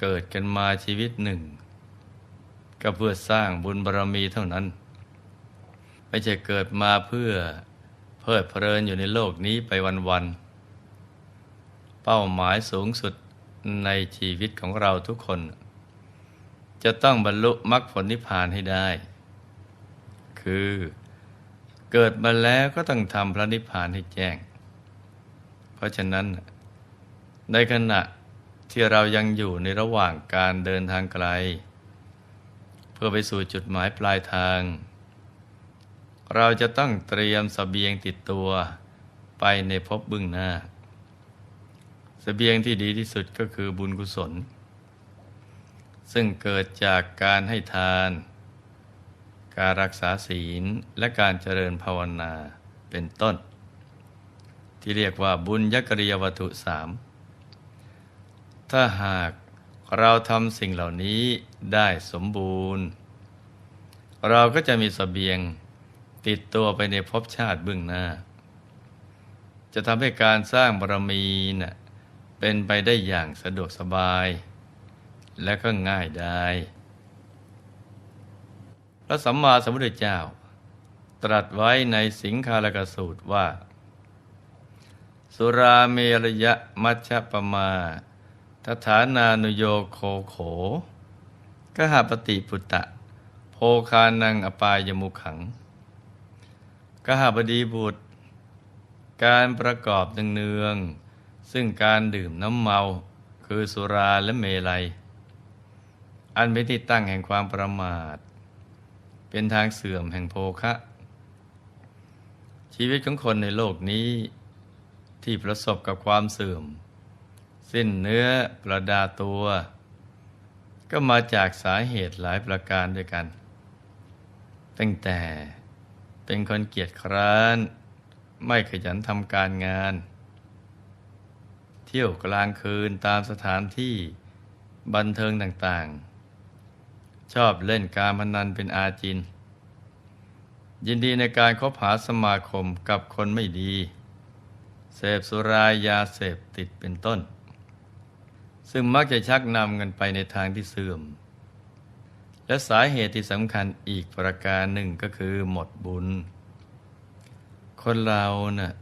เกิดกันมาชีวิตหนึ่ง ก็เพื่อสร้างบุญบารรมีเท่านั้น ไม่ใช่เกิดมาเพื่อเพลิดเพลินอยู่ในโลกนี้ไปวันๆเป้าหมายสูงสุดในชีวิตของเราทุกคน จะต้องบรรลุมรรคผลนิพพานให้ได้ คือเกิดมาแล้วก็ต้องทำพระนิพพานให้แจ้ง เพราะฉะนั้นในขณะ ที่เรายังอยู่ในระหว่างการเดินทางไกล เพื่อไปสู่จุดหมายปลายทาง เราจะต้องเตรียมสเสบียงติดตัวไปในภพบึ้งหน้าสเสบียงที่ดีที่สุดก็คือบุญกุศล ซึ่งเกิดจากการให้ทาน การรักษาศีลและการเจริญภาวนาเป็นต้น ที่เรียกว่าบุญยกริยวัตถุสาม ถ้าหากเราทำสิ่งเหล่านี้ได้สมบูรณ์ เราก็จะมีสเสบียงติดตัวไปในภพชาติเบื้องหน้า จะทำให้การสร้างบารมีนะ่ะเป็นไปได้อย่างสะดวกสบาย และก็ง่ายได้ พระสัมมาสัมพุทธเจ้า ตรัสไว้ในสิงคาลกสูตรว่า สุราเมรยะมัชฌปมา ทฐานานุโยโคโขกหาปฏิปุตตะ โพคานังอปายมุขังกหาบดีบุตร การประกอบเนืองๆซึ่งการดื่มน้ำเมาคือสุราและเมลัย อันเป็นที่ตั้งแห่งความประมาท เป็นทางเสื่อมแห่งโภคะ ชีวิตของคนในโลกนี้ที่ประสบกับความเสื่อม สิ้นเนื้อประดาตัว ก็มาจากสาเหตุหลายประการด้วยกัน ตั้งแต่เป็นคนเกียจคร้าน ไม่ขยันทำการงาน เที่ยวกลางคืนตามสถานที่บันเทิงต่างๆ ชอบเล่นการพนันเป็นอาจิน ยินดีในการคบหาสมาคมกับคนไม่ดี เสพสุรายาเสพติดเป็นต้น ซึ่งมักจะชักนำกันไปในทางที่เสื่อม และสาเหตุที่สำคัญอีกประการหนึ่งก็คือหมดบุญ คนเรานะ่ะ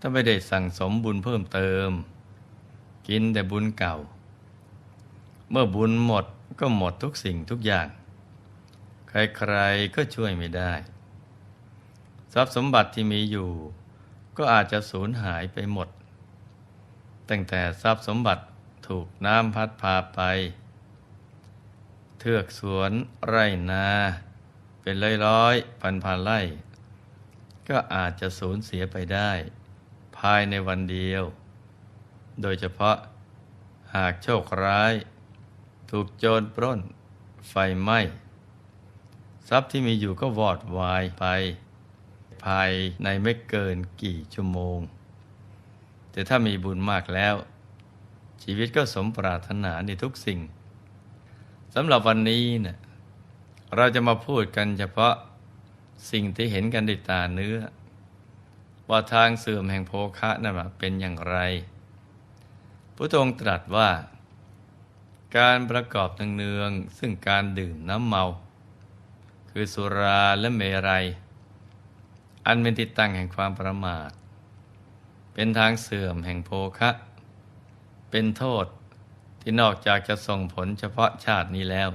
ถ้าไม่ได้สั่งสมบุญเพิ่มเติม กินแต่บุญเก่า เมื่อบุญหมดก็หมดทุกสิ่งทุกอย่าง ใครๆก็ช่วยไม่ได้ ทรัพย์สมบัติที่มีอยู่ ก็อาจจะสูญหายไปหมด ตั้งแต่ทรัพย์สมบัติ ถูกน้ำพัดพาไป เทือกสวนไร่นา เป็นร้อยร้อยพันพันไร่ ก็อาจจะสูญเสียไปได้ ภายในวันเดียว โดยเฉพาะหากโชคร้าย ถูกโจรปล้น ไฟไหม้ทรัพย์ที่มีอยู่ก็วอดวายไป ภายในไม่เกินกี่ชั่วโมง แต่ถ้ามีบุญมากแล้ว ชีวิตก็สมปรารถนาในทุกสิ่งสำหรับวันนี้เนะี่ยเราจะมาพูดกันเฉพาะสิ่งที่เห็นกันด้วยตาเนื้อ ว่าทางเสื่อมแห่งโภคะนั่นเป็นอย่างไรพระองค์ตรัสว่า การประกอบเนืองๆซึ่งการดื่มน้ำเมา คือสุราและเมรัย อันเป็นติดตั้งแห่งความประมาท เป็นทางเสื่อมแห่งโภคะ เป็นโทษที่นอกจากจะส่งผลเฉพาะชาตินี้แล้ว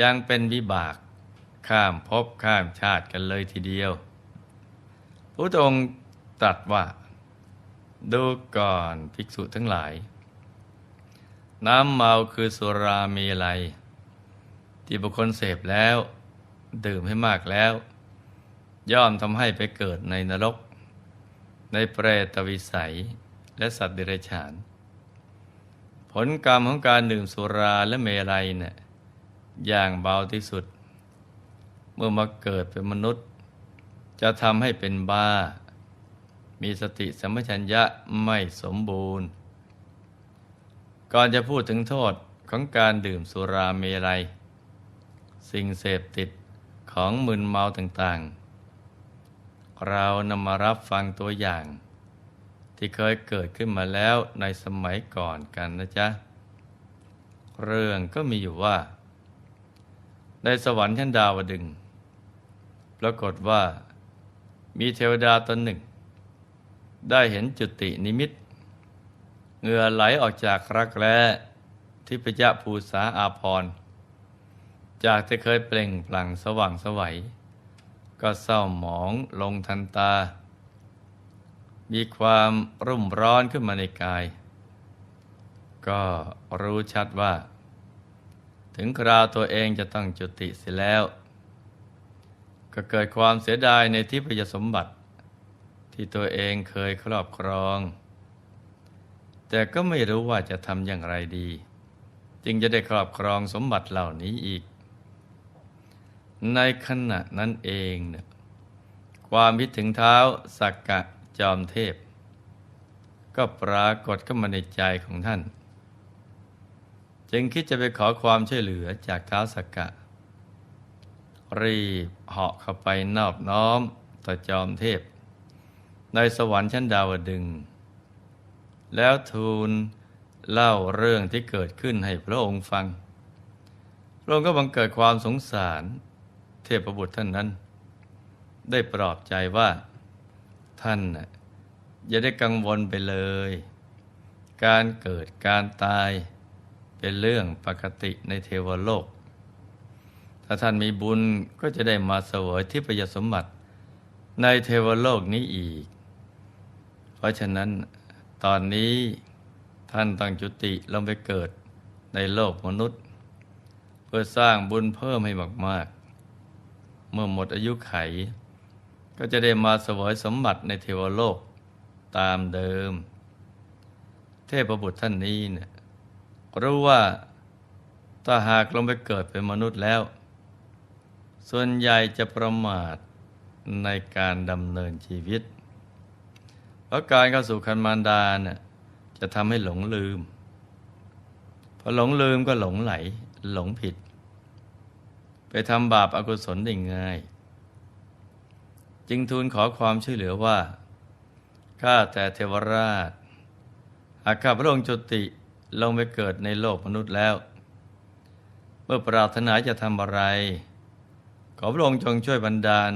ยังเป็นวิบากข้ามภพข้ามชาติกันเลยทีเดียวพระองค์ตรัสว่า ดูก่อนภิกษุทั้งหลาย น้ำเมาคือสุรามีอะไรที่บุคคลเสพแล้ว ดื่มให้มากแล้ว ย่อมทำให้ไปเกิดในนรก ในเปรตวิสัย และสัตว์เดรัจฉาน ผลกรรมของการดื่มสุราและเมลัยเนี่ยอย่างเบาที่สุด เมื่อมาเกิดเป็นมนุษย์ จะทำให้เป็นบ้า มีสติสัมปชัญญะไม่สมบูรณ์ ก่อนจะพูดถึงโทษของการดื่มสุราเมลัย สิ่งเสพติดของมึนเมาต่างๆ เรานำมารับฟังตัวอย่าง ที่เคยเกิดขึ้นมาแล้วในสมัยก่อนกันนะจ๊ะ เรื่องก็มีอยู่ว่า ในสวรรค์ชั้นดาวดึงปรากฏว่ามีเทวดาตนหนึ่ง ได้เห็นจุตินิมิตเหงื่อไหลออกจากรักแร้ทิพยภูษาอาพร จากที่เคยเปล่งปลั่งสว่างสวัย ก็เศร้าหมองลงทันตา มีความรุ่มร้อนขึ้นมาในกาย ก็รู้ชัดว่า ถึงคราวตัวเองจะต้องจุติเสียแล้ว ก็เกิดความเสียดายในทิพยสมบัติ ที่ตัวเองเคยครอบครอง แต่ก็ไม่รู้ว่าจะทำอย่างไรดี จึงจะได้ครอบครองสมบัติเหล่านี้อีก ในขณะนั้นเองเนี่ยความคิดถึงเท้าสักกะ จอมเทพ ก็ปรากฏเข้ามาในใจของท่าน จึงคิดจะไปขอความช่วยเหลือจากท้าสักกะ รีบเหาะเข้าไปนอบน้อมต่อจอมเทพ ในสวรรค์ชั้นดาวดึง แล้วทูลเล่าเรื่องที่เกิดขึ้นให้พระองค์ฟัง พระองค์ก็บังเกิดความสงสาร เทพบุตรท่านนั้น ได้ปลอบใจว่า ท่านน่ะอย่าได้กังวลไปเลย การเกิดการตายเป็นเรื่องปกติในเทวโลก ถ้าท่านมีบุญก็จะได้มาเสวยทิพยสมบัติในเทวโลกนี้อีก เพราะฉะนั้นตอนนี้ท่านต้องจุติลงไปเกิดในโลกมนุษย์ เพื่อสร้างบุญเพิ่มให้มาก ๆ เมื่อหมดอายุไข ก็จะได้มาเสวยสมบัติในเทวโลกตามเดิม เทพบุตรท่านนี้เนี่ยรู้ว่าถ้าหากลงไปเกิดเป็นมนุษย์แล้ว ส่วนใหญ่จะประมาทในการดำเนินชีวิต เพราะการเข้าสู่คันมารดาเนี่ยจะทำให้หลงลืม พอหลงลืมก็หลงไหล หลงผิด ไปทำบาปอากุศลได้ง่าย จึงทูลขอความช่วยเหลือว่า ข้าแต่เทวราชหากข้าพระองค์จุติลงไปเกิดในโลกมนุษย์แล้ว เมื่อปรารถนาจะทำอะไร ขอพระองค์จงช่วยบันดาล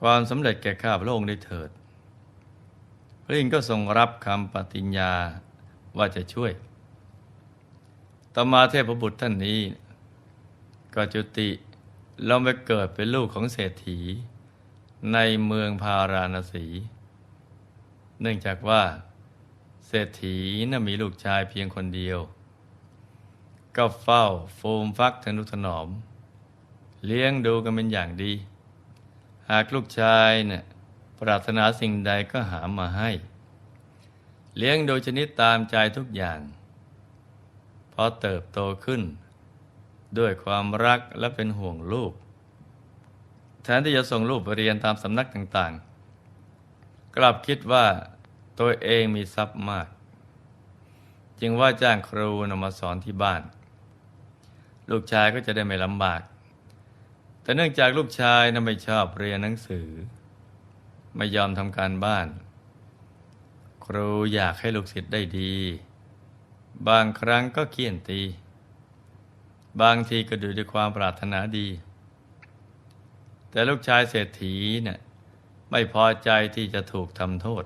ความสำเร็จแก่ข้าพระองค์ได้เถิด พระอินทร์ก็ทรงรับคำปฏิญญาว่าจะช่วย ต่อมาเทพบุตรท่านนี้ ก็จุติลงไปเกิดเป็นลูกของเศรษฐี ในเมืองพาราณสี เนื่องจากว่า เศรษฐีน่ะมีลูกชายเพียงคนเดียว ก็เฝ้าโฟมฟักทนุถนอม เลี้ยงดูกันเป็นอย่างดี หากลูกชายเนี่ยปรารถนาสิ่งใดก็หามาให้ เลี้ยงโดยชนิดตามใจทุกอย่าง พอเติบโตขึ้น ด้วยความรักและเป็นห่วงลูก แทนที่จะส่งลูกไปเรียนตามสำนักต่างๆ กลับคิดว่าตัวเองมีทรัพย์มาก จึงว่าจ้างครูนำมาสอนที่บ้าน ลูกชายก็จะได้ไม่ลำบาก แต่เนื่องจากลูกชายนั้นไม่ชอบเรียนหนังสือ ไม่ยอมทำการบ้าน ครูอยากให้ลูกศิษย์ได้ดี บางครั้งก็เคี่ยนตี บางทีก็ดูด้วยความปรารถนาดี แต่ลูกชายเศรษฐีเนี่ยไม่พอใจที่จะถูกทำโทษ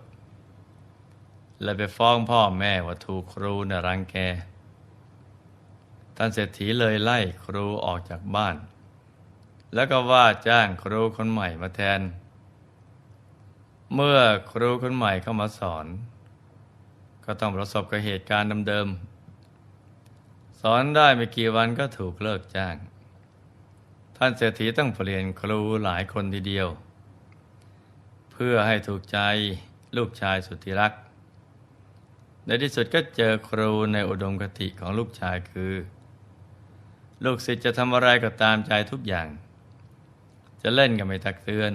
และไปฟ้องพ่อแม่ว่าถูกครูน่ะรังแก ท่านเศรษฐีเลยไล่ครูออกจากบ้าน แล้วก็ว่าจ้างครูคนใหม่มาแทน เมื่อครูคนใหม่เข้ามาสอน ก็ต้องประสบกับเหตุการณ์เดิมๆสอนได้ไม่กี่วันก็ถูกเลิกจ้าง ท่านเศรษฐีต้องเปลี่ยนครูหลายคนทีเดียว เพื่อให้ถูกใจลูกชายสุดที่รัก ในที่สุดก็เจอครูในอุดมคติของลูกชายคือ ลูกศิษย์จะทำอะไรก็ตามใจทุกอย่าง จะเล่นก็ไม่ตักเตือน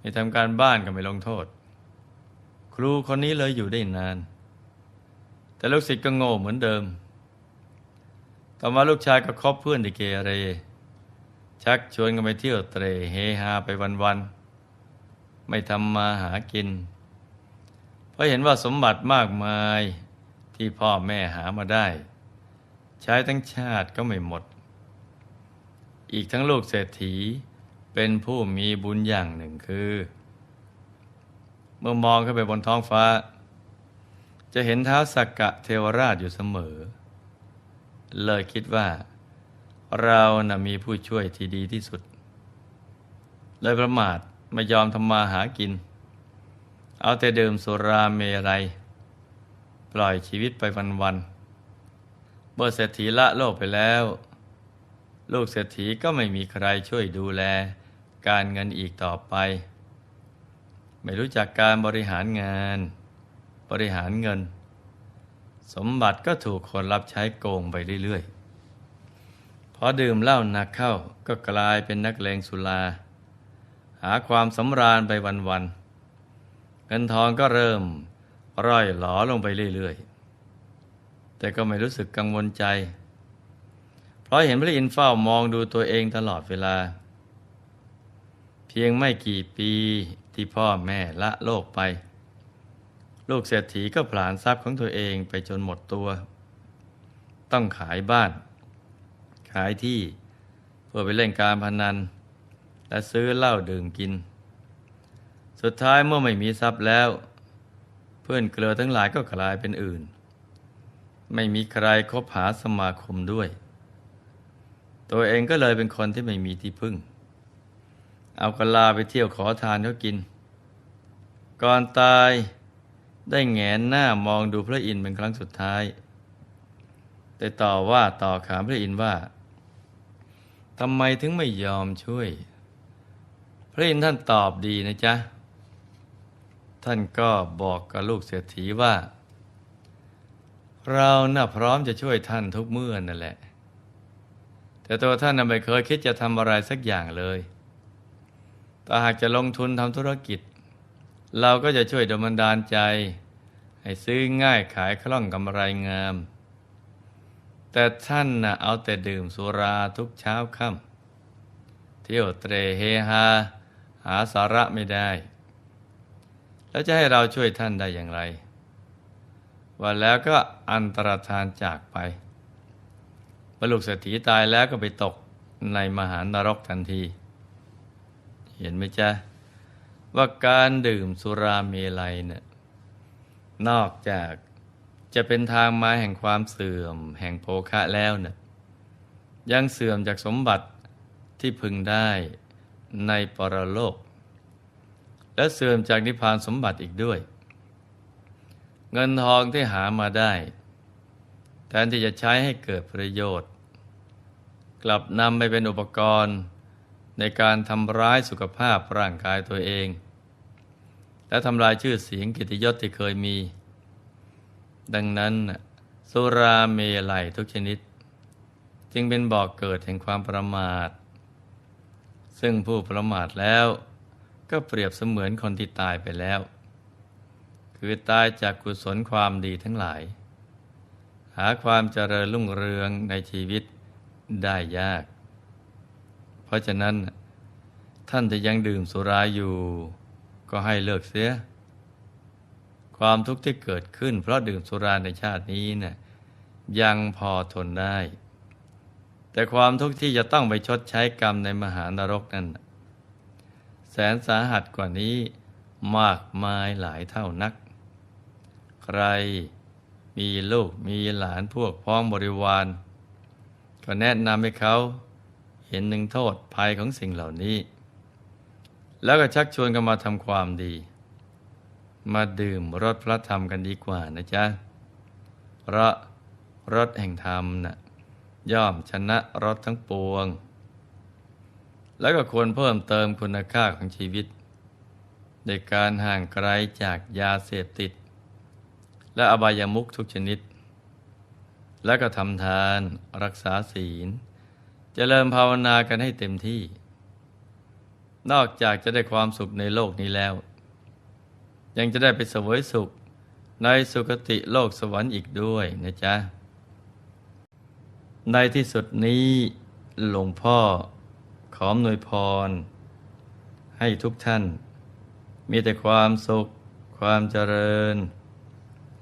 ไม่ทำการบ้านก็ไม่ลงโทษ ครูคนนี้เลยอยู่ได้นาน แต่ลูกศิษย์ก็โง่เหมือนเดิม ต่อมาลูกชายก็คบเพื่อนที่เกเร ชักชวนกันไปเที่ยวเตรเฮฮาไปวันๆไม่ทำมาหากิน เพราะเห็นว่าสมบัติมากมายที่พ่อแม่หามาได้ ใช้ทั้งชาติก็ไม่หมด อีกทั้งลูกเศรษฐีเป็นผู้มีบุญอย่างหนึ่งคือ เมื่อมองขึ้นไปบนท้องฟ้า จะเห็นเท้าสักกะเทวราชอยู่เสมอ เลยคิดว่า เรานะ่ะมีผู้ช่วยที่ดีที่สุด เลยประมาทไม่ยอมทำมาหากิน เอาแต่ดื่มสุราเมรัย ปล่อยชีวิตไปวันๆเมื่อเศรษฐีละโลกไปแล้ว ลูกเศรษฐีก็ไม่มีใครช่วยดูแลการเงินอีกต่อไป ไม่รู้จักการบริหารงาน บริหารเงิน สมบัติก็ถูกคนรับใช้โกงไปเรื่อยๆ อดื่มเหล้าหนักเข้าก็กลายเป็นนักเลงสุรา หาความสำราญไปวันๆเงินทองก็เริ่มร่อยหลอลงไปเรื่อยๆ แต่ก็ไม่รู้สึกกังวลใจ เพราะเห็นพระอินทร์เฝ้ามองดูตัวเองตลอดเวลา เพียงไม่กี่ปีที่พ่อแม่ละโลกไป ลูกเศรษฐีก็ผลาญทรัพย์ของตัวเองไปจนหมดตัว ต้องขายบ้าน ขายที่ เพื่อไปเล่นการพนัน และซื้อเหล้าดื่มกิน สุดท้ายเมื่อไม่มีทรัพย์แล้ว เพื่อนเกลือทั้งหลายก็กลายเป็นอื่น ไม่มีใครคบหาสมาคมด้วย ตัวเองก็เลยเป็นคนที่ไม่มีที่พึ่ง เอากะลาไปเที่ยวขอทานเขากิน ก่อนตายได้แงนหน้ามองดูพระอินทร์เป็นครั้งสุดท้าย แต่ต่อว่าต่อขามพระอินทร์ว่า ทำไมถึงไม่ยอมช่วย พระอินท่านตอบดีนะจ๊ะ ท่านก็บอกกับลูกเศรษฐีว่า เราน่ะพร้อมจะช่วยท่านทุกเมื่อนั่นแหละ แต่ตัวท่านน่ะไม่เคยคิดจะทำอะไรสักอย่างเลยแต่หากจะลงทุนทำธุรกิจ เราก็จะช่วยดลบันดาลใจ ให้ซื้อง่ายขายคล่องกำไรงาม แต่ท่านนะเอาแต่ดื่มสุราทุกเช้าค่ำเที่ยวเตรเฮฮาหาสาระไม่ได้ แล้วจะให้เราช่วยท่านได้อย่างไรวันแล้วก็อันตรธานจากไปบรรลุเศรษฐีตายแล้วก็ไปตกในมหานรกทันที เห็นไหมจ๊ะ ว่าการดื่มสุราเมลัยเนี่ยนอกจาก จะเป็นทางมาแห่งความเสื่อม แห่งโภคะแล้วเนี่ยยังเสื่อมจากสมบัติที่พึงได้ในปรโลก และเสื่อมจากนิพพานสมบัติอีกด้วย เงินทองที่หามาได้ แทนที่จะใช้ให้เกิดประโยชน์ กลับนำไปเป็นอุปกรณ์ในการทำร้ายสุขภาพร่างกายตัวเอง และทำลายชื่อเสียงกิตยศที่เคยมี ดังนั้น สุราเมลัยทุกชนิด จึงเป็นบอกเกิดแห่งความประมาท ซึ่งผู้ประมาทแล้วก็เปรียบเสมือนคนที่ตายไปแล้ว คือตายจากกุศลความดีทั้งหลาย หาความเจริญรุ่งเรืองในชีวิตได้ยาก เพราะฉะนั้นท่านจะยังดื่มสุราอยู่ ก็ให้เลิกเสีย ความทุกข์ที่เกิดขึ้น เพราะดื่มสุราในชาตินี้นะ่ะยังพอทนได้ แต่ความทุกข์ที่จะต้องไปชดใช้กรรมในมหานรกนั้น แสนสาหัสกว่านี้มากมายหลายเท่านัก ใครมีลูกมีหลานพวกพ้องบริวาร ก็แนะนำให้เขาเห็นหนึ่งโทษภัยของสิ่งเหล่านี้ แล้วก็ชักชวนกันมาทำความดี มาดื่มรสพระธรรมกันดีกว่านะจ๊ะเพราะรสแห่งธรรมนะ่ะย่อมชนะรสทั้งปวง แล้วก็ควรเพิ่มเติมคุณค่าของชีวิตในการห่างไกลจากยาเสพติด และอบายามุขทุกชนิด และก็ทำทานรักษาศีลจเจริญภาวนากันให้เต็มที่ นอกจากจะได้ความสุขในโลกนี้แล้ว ยังจะได้ไปเสวยสุข ในสุคติโลกสวรรค์อีกด้วยนะจ๊ะ ในที่สุดนี้หลวงพ่อขออำนวยพร ให้ทุกท่าน มีแต่ความสุข ความเจริญ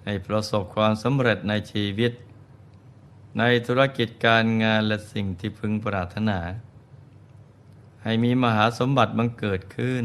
ให้ประสบความสำเร็จในชีวิต ในธุรกิจการงานและสิ่งที่พึงปรารถนา ให้มีมหาสมบัติบังเกิดขึ้น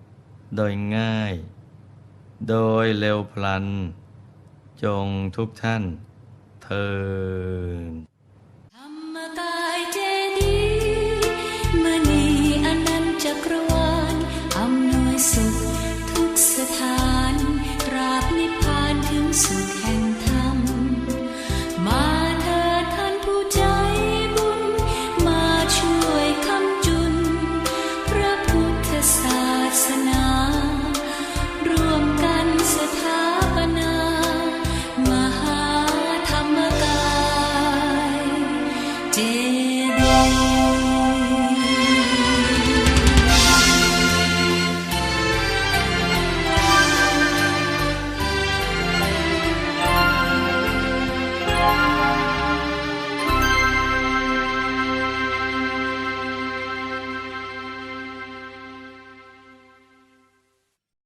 โดยง่าย โดยเร็วพลัน จงทุกท่านเทิน